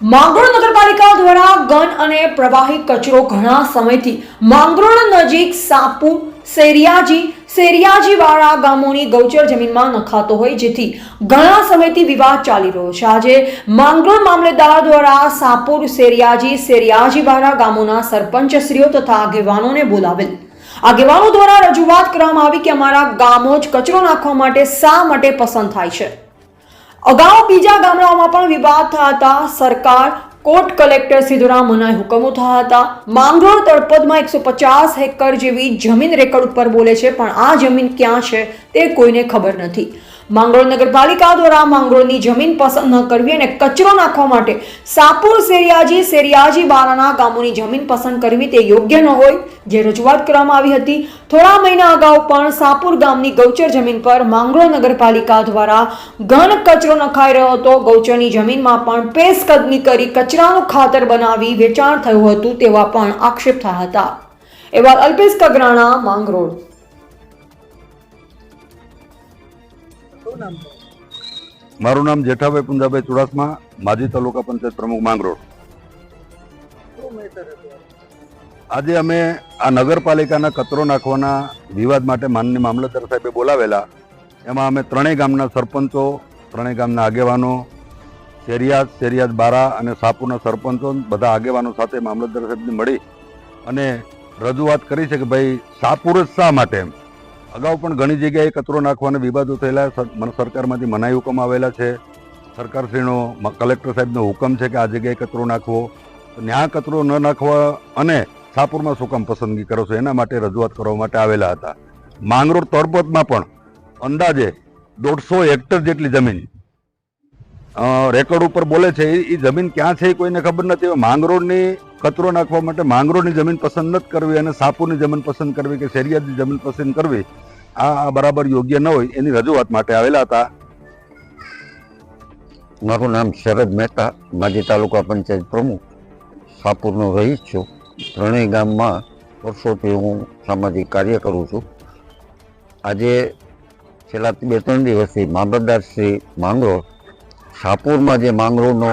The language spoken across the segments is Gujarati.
માંગરોળ નગરપાલિકા દ્વારા ગન અને પ્રવાહી કચરો ઘણા સમયથી માંગરોળ નજીક સાપુ, સેરિયાજી, સેરિયાજીવાળા ગામોની ગૌચર જમીનમાં નખાતો હોય જેથી ઘણા સમયથી વિવાદ ચાલી રહ્યો છે. આજે માંગરોળ મામલેદાર દ્વારા સાપુર, સેરિયાજી, સેરિયાજીવાળા ગામોના સરપંચશ્રીઓ તથા આગેવાનોને બોલાવેલ. આગેવાનો દ્વારા રજૂઆત કરવામાં આવી કે અમારા ગામો જ કચરો નાખવા માટે શા માટે પસંદ થાય છે? અગાઉ બીજા ગામડાઓમાં પણ વિવાદ થયા હતા. સરકાર, કોર્ટ કલેક્ટર સીધોરા મનાઈ હુકમો થયા હતા. માંગરોળ તળપદમાં એકસો પચાસ હેક્ટર જેવી જમીન રેકર્ડ ઉપર બોલે છે, પણ આ જમીન ક્યાં છે તે કોઈને ખબર નથી. માંગરોળ નગરપાલિકા દ્વારા માંગરોળની જમીન પસંદ ન કરવી અને કચરો નાખવા માટે સાપુર સેરિયાજી સેરિયાજી બારાના ગામોની જમીન પસંદ કરવી તે યોગ્ય ન હોય જે રજૂઆત કરવામાં આવી હતી. થોડા મહિના અગાઉ પણ સાપુર ગામની ગૌચર જમીન પર માંગરોળ નગરપાલિકા દ્વારા ઘન કચરો નખાઈ રહ્યો હતો. ગૌચરની જમીનમાં પણ પેસ્ટ કરી કચરાનું ખાતર બનાવી વેચાણ થયું હતું તેવા પણ આક્ષેપ થયા હતા. એવા અલ્પેશ કગરાણા, માંગરોળ. મારું નામ જેઠાભાઈ પુંજાભાઈ ચુડાસમા માજી તાલુકા પંચાયત પ્રમુખ માંગરોળ. આજે અમે આ નગરપાલિકાના કચરો નાખવાના વિવાદ માટે માનની મામલતદાર સાહેબે બોલાવેલા. એમાં અમે ત્રણેય ગામના સરપંચો ત્રણેય ગામના આગેવાનો શેરિયાદ શેરિયાદ બારા અને સાપુરના સરપંચો બધા આગેવાનો સાથે મામલતદાર સાહેબને મળી અને રજૂઆત કરી છે કે ભાઈ સાપુર જ શા માટે એમ? અગાઉ પણ ઘણી જગ્યાએ કચરો નાખવાના વિવાદો થયેલા. સરકારમાંથી મનાઈ હુકમ આવેલા છે. સરકારશ્રીનો કલેક્ટર સાહેબનો હુકમ છે કે આ જગ્યાએ કચરો નાખવો. ત્યાં કચરો ન નાખવા અને સાપુરમાં શું કામ પસંદગી કરો છો? એના માટે રજૂઆત કરવા માટે આવેલા હતા. માંગરોળ તળપતમાં પણ અંદાજે દોઢસો હેક્ટર જેટલી જમીન રેકોર્ડ ઉપર બોલે છે એ- જમીન ક્યાં છે એ કોઈને ખબર નથી. માંગરોળની કચરો નાખવા માટે માંગરોળની જમીન પસંદ નથી કરવી અને સાપુરની જમીન પસંદ કરવી કે શેરિયાની જમીન પસંદ કરવી આ બરાબર યોગ્ય ન હોય એની રજૂઆત માટે આવેલા હતા. મારું નામ શરદ મહેતા, માજી તાલુકા પંચાયત પ્રમુખ. સાપુરનો રહીશ છું. ત્રણેય ગામમાં વર્ષોથી હું સામાજિક કાર્ય કરું છું. આજે છેલ્લા બે, ત્રણ દિવસથી મામલતદાર શ્રી માંગરોળ સાપુરમાં જે માંગરોળનો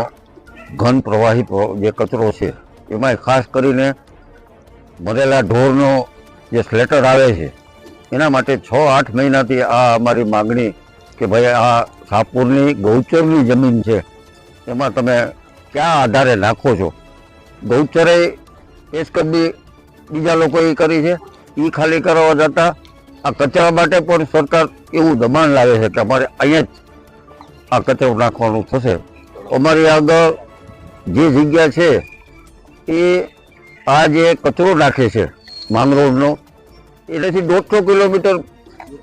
ઘન પ્રવાહી જે કચરો છે, એમાંય ખાસ કરીને મરેલા ઢોરનો જે સ્લેટર આવે છે, એના માટે છ, આઠ મહિનાથી આ અમારી માગણી કે ભાઈ આ સાપુરની ગૌચરની જમીન છે, એમાં તમે ક્યાં આધારે નાખો છો? ગૌચરે પેશકદમી બીજા લોકોએ કરી છે એ ખાલી કરવા જતાં આ કચરા માટે પણ સરકાર એવું દબાણ લાવે છે કે અમારે અહીંયા જ આ કચરો નાખવાનું થશે. અમારી આગળ જે જગ્યા છે, એ આ જે કચરો નાખે છે માંગરોળનો એનાથી દોઢસો કિલોમીટર,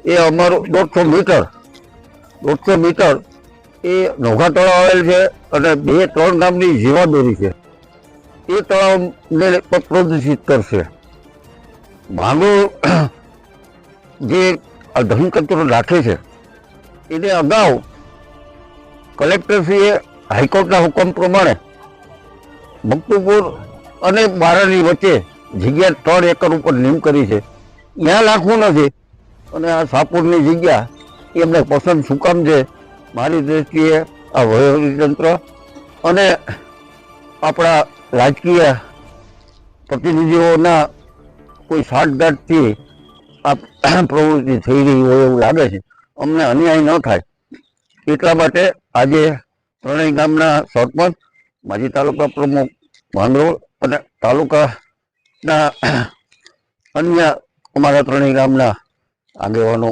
એ અમારો દોઢસો મીટર દોઢસો મીટર, એ નોઘા તળાવ આવેલ છે અને બે, ત્રણ ગામની જીવાદોરી છે. એ તળાવને પ્રદૂષિત કરશે. ભાંગો જે આ ધન કચરો નાખે છે, એને અગાઉ કલેક્ટરશ્રીએ હાઈકોર્ટના હુકમ પ્રમાણે ભક્તપુર અને બારાની વચ્ચે જગ્યા ત્રણ એકર ઉપર નીમ કરી છે. ત્યાં લાખવું નથી અને આ સાપુરની જગ્યા એમને પસંદ શું છે? મારી દ્રષ્ટિએ આ વહીવટીતંત્ર અને આપણા રાજકીય પ્રતિનિધિઓના કોઈ સાઠગાંઠથી આ પ્રવૃત્તિ થઈ રહી હોય એવું લાગે છે. અમને અન્યાય ન થાય. એટલા માટે આજે ત્રણેય ગામના સરપંચ, માજી તાલુકા પ્રમુખ માંગરોળ અને તાલુકાના અન્ય અમારા ત્રણેય ગામના આગેવાનો